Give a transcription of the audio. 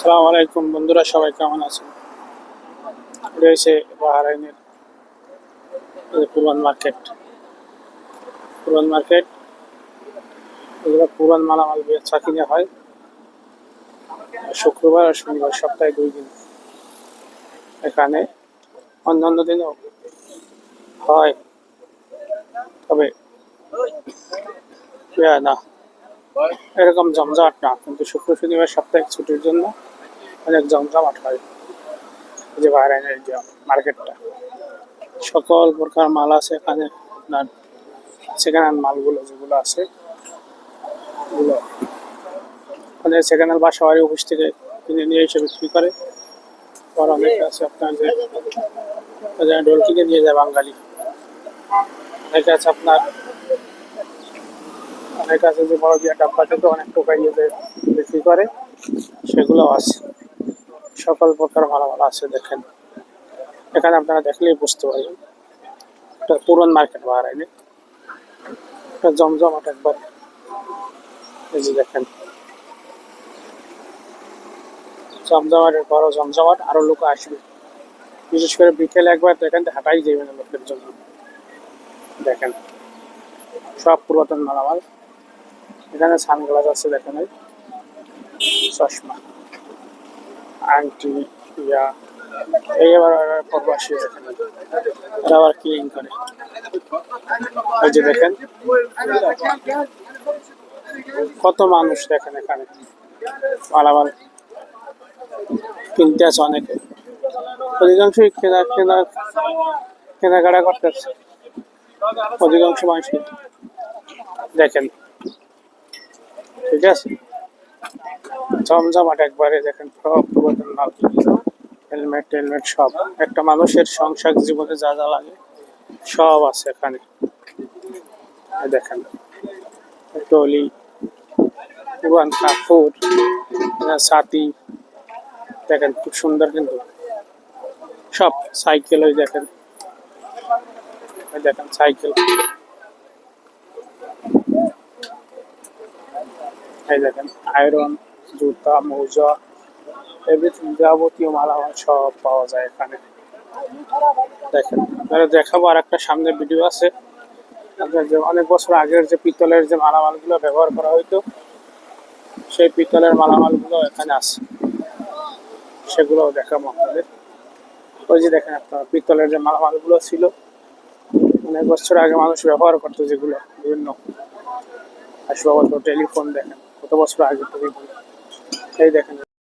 সালাম আলাইকুম বন্ধুরা, সবাই কেমন আছেন? রয়েছে বাহারাইনের পুরান মার্কেট। পুরান মার্কেট, এগুলো পুরান মালামাল বেচা কিনে হয়। শুক্রবার আর শনিবার, সপ্তাহে দুই দিন। এখানে অন্যান্য দিনও হয়। তবে, না। এরকম জমজমাট না, কিন্তু শুক্র শনিবার সাপ্তাহিক ছুটির জন্য অনেক জমজমাট হয়। যে বাহরাইনের যে মার্কেটটা সকল প্রকার মাল আছে এখানে। আপনার সেকেন্ড হ্যান্ড মালগুলো যেগুলো আছে, এগুলো ওখানে সেকেন্ড হ্যান্ড বাসা বাড়ি অফিস থেকে কিনে নিয়ে এসে বিক্রি করে। আবার অনেকে আছে আপনার যে ডোল কিনে নিয়ে যায় বাঙালি। অনেকে আছে আপনার অনেক আছে যে বড় দিয়ে ডাব্বা থেকে অনেক টোকা নিয়ে বিক্রি করে সেগুলো আছে। সকল প্রকার ভালো ভালো আছে, দেখেন। এখানে আপনারা দেখলেই বুঝতে পারবেন। একটা পুরন মার্কেট বাহারাইনে একটা জমজমাট একবার। এই যে দেখেন। জমজমাটের বড় জমজমাট, আরও লোক আসবে। বিশেষ করে বিকেলে একবার তো এখান হাঁটাই যাবে না লোকের জন্য। দেখেন। সব পুরাতন মালামাল। এখানে সানগ্লাস আছে, দেখেন চশমা। আংটি, ইয়া। এই আবার প্রবাসী দেখেন আবার ক্লিন করে? এই যে দেখেন। কত মানুষ দেখেন এখানে। মালামাল কিনতে আছে অনেকে। অধিকাংশই কেনা কেনা, কেনাকাটা করতেছে অধিকাংশ মানুষ দেখেন। ঠিক আছে? জমজমাট একবারে দেখেন সব পুরাতন মাল হেলমেট টেলমেট সব। একটা মানুষের সংসার জীবনে যা যা লাগে সব আছে এখানে। দেখেন। টলি পুরান কাপড় ছাতি। দেখেন খুব সুন্দর কিন্তু। সব সাইকেল ওই দেখেন। দেখেন সাইকেল। দেখেন আয়রন জুতা, মৌজা এভরিথিং যাবতীয় মালামাল সব পাওয়া যায় এখানে। দেখেন আপনারা দেখাবো আর একটা সামনে ভিডিও আছে। আপনার যে অনেক বছর আগের যে পিতলের যে মালামালগুলো ব্যবহার করা হইতো, সেই পিতলের মালামালগুলো এখানে আছে। সেগুলোও দেখাবো আপনাদের। ওই যে দেখেন আপনারা পিতলের যে মালামালগুলো ছিল, অনেক বছর আগে মানুষ ব্যবহার করতো যেগুলো, বিভিন্ন। আসবাবপত্র, টেলিফোন দেখেন। বছর আগে থেকে এই দেখেন।